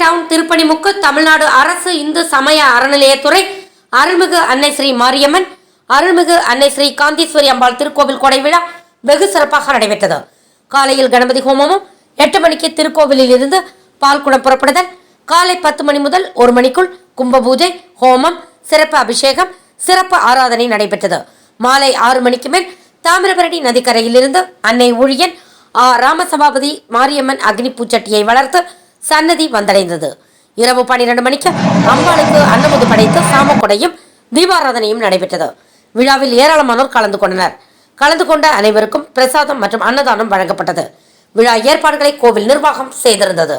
Down திருப்பணிமுக்கு Tamil Nadu அரசு இந்து சமய அறநிலையத்துறை அருள்மிகு அன்னை ஸ்ரீ மாரியம்மன் அருள்மிகு அன்னை ஸ்ரீ காந்தீஸ்வரி அம்பாள் திருக்கோவில் கொடை விழா வெகு சிறப்பாக நடைபெற்றது. காலையில் கணபதி ஹோமமும் எட்டு மணிக்கு திருக்கோவிலில் இருந்து பால்குடம் புறப்படுதல் காலை பத்து மணி முதல் ஒரு மணிக்குள் கும்ப பூஜை ஹோமம் சிறப்பு அபிஷேகம் சிறப்பு ஆராதனை நடைபெற்றது. மாலை ஆறு மணிக்கு மேல் தாமிரபரணி நதிக்கரையிலிருந்து அன்னை ஊழியன் ஆ ராமசபாபதி மாரியம்மன் அக்னி பூச்சட்டியை வளர்த்து சன்னதி வந்தடைந்தது. இரவு பன்னிரண்டு மணிக்கு அம்பாளுக்கு அன்னமுது படைத்து சாமக்கொடையும் தீபாராதனையும் நடைபெற்றது. விழாவில் ஏராளமானோர் கலந்து கொண்டனர். கலந்து கொண்ட அனைவருக்கும் பிரசாதம் மற்றும் அன்னதானம் வழங்கப்பட்டது. விழா ஏற்பாடுகளை கோவில் நிர்வாகம் செய்திருந்தது.